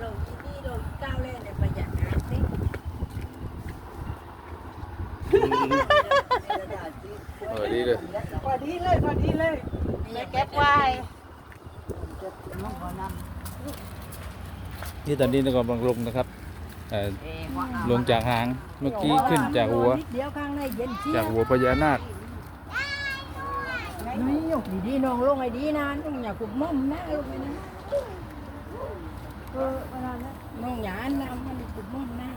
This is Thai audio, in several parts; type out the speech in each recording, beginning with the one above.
เราที่นี่เราก้าวแรกในประหยัดน้ำนี่เออดีเลยพอดีเลยพอดีเลยไม่เก็บไว้นี่ตอนนี้เรากำลังลงนะครับเอ่อลงจากหางเมื่อกี้ขึ้นจากหัวเดียวข้างในเย็นเชี่ยจากหัวพญานาคนี่ยกดีๆน้องลงไอ้ดีนะน้องอย่าขุดมุมนะลงไปนะ นั้นน้องอย่าอันนะมันขุดมุมนะ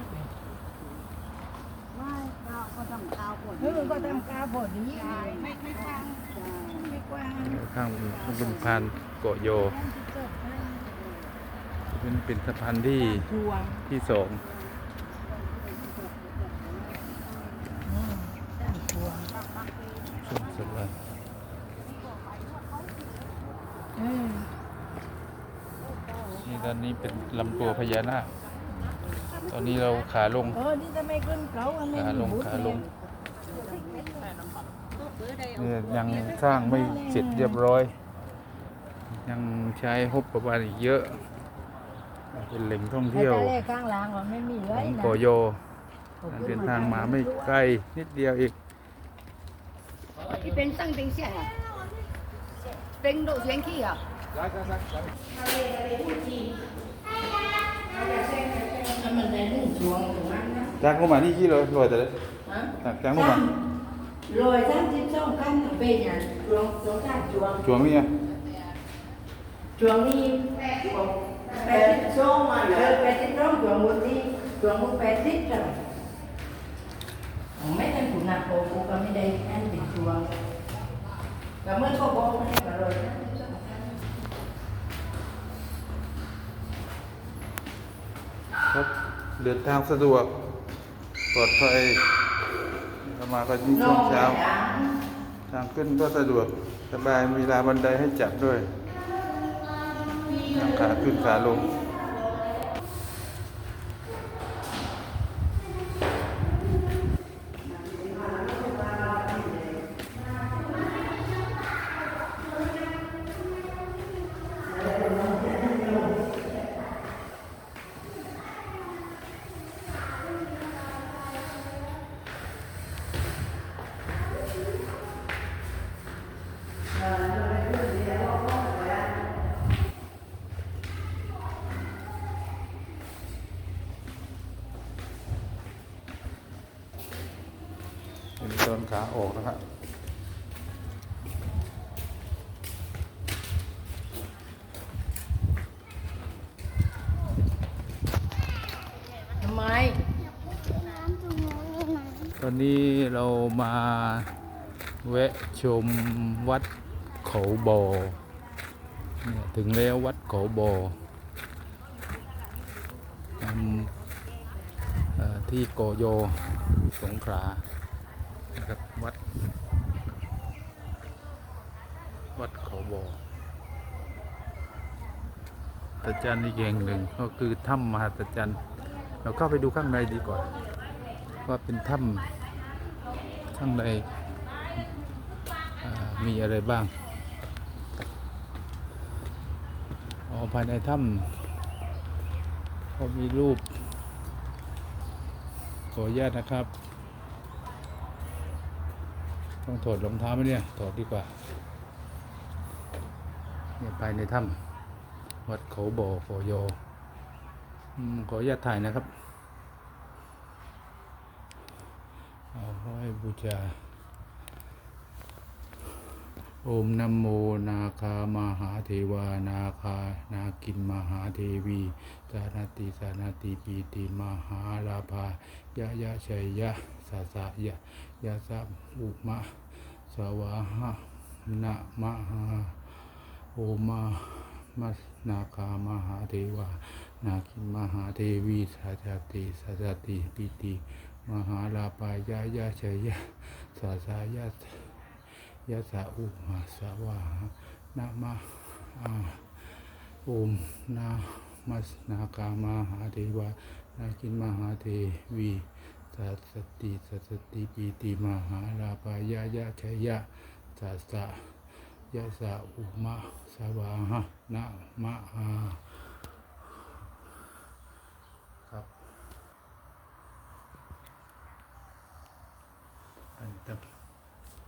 ไม่เราก็ทำข้าวคนเออก็ทำกาพอดีไม่ไม่กว้างไม่กว้างข้างเป็นสะพานเกาะโยเป็นเป็นสะพานที่ทวงที่สอง อืมตั้งทวง ช่วงสะพาน เออ นี่ตอนนี้เป็นลำตัวพญานาค ตอนนี้เราขาลงเออนี่จะไม่ขึ้นเขาอันนี้ขาลงมีบุตรขาลงเนี่ยเนี่ยยังสร้างไม่เสร็จเรียบร้อย ยังใช้งบประมาณอีกเยอะ เป็นแหล่งท่องไอ้เที่ยวตาเล่ข้างหล่างมันไม่มีเลขยองนะโกโยการเดินทางมาไม่ไกลนิดเดียวอีกที่เป็นตั้งเป็นเสียงเป็นโดดเสียงขี้อะ ถ้างช่วงตรงนั้นนะจากลงมานี่กี่โลลอยแต่เละฮะจากจากมาลอยสามสิบสองขั้นเป็นอย่างช่วงสองข้างช่วงช่วงนี้อะช่วงนี้แปดสิบสองมาเลยแปดสิบสองช่วงบนนี้ช่วงบนแปดสิบจ้ะไม่ได้ขุนหนักโอ้กูก็ไม่ได้แค่ติดช่วงแต่เมื่อเขาบอกไม่ได้มาเลยนะ ครับ เดินทางสะดวก ปลอดภัยเรามาก็ยิ่งช่วงเช้า ทางขึ้นก็สะดวก สบายมีลานบันไดให้จับด้วยทั้งขาขึ้นขาลง ขาออกนะครับทำไม ตอนนี้เรามาแวะชมวัดเขาบอเนี่ยถึงแล้ววัดเขาบออืมเอ่อที่โกโยสงขลานะครับวัด วัดเขาบอ ตจรรย์อีกแห่งหนึ่งก็คือถ้ำมหัศจรรย์เราเข้าไปดูข้างในดีกว่า ว่าเป็นถ้ำข้างในมีอะไรบ้างอ๋อภายในถ้ำก็มีรูป ขออนุญาตนะครับ ต้องถอดรองเท้าไหมเนี่ย ถอดดีกว่าเนี่ยภายในถ้ำ วัดเขาบ่อขอยอขออนุญาตถ่ายนะครับ เอาไว้บูชาโอมนัมโมนาคามหาเทวานาคานากินมหาเทวีสานาติสานาติปีติมหาลาภายะยะชัยยะสาสะยะยะสัมอุมะสวาหะนะมหาโอมา มัสนาคามหาเทวานาคินมหาเทวีสัจติสัจติปิติมหาลาปายายาชยยะสาสายะยะสาอุมาสวานะมะอาโอมนามัสนากามหาเทวานาคินมหาเทวีสัสติสัสติปิติมหาลาปายายาชยยะสาสะ ยะสะอุมาสวาหะนะมะหาครับ อันตับ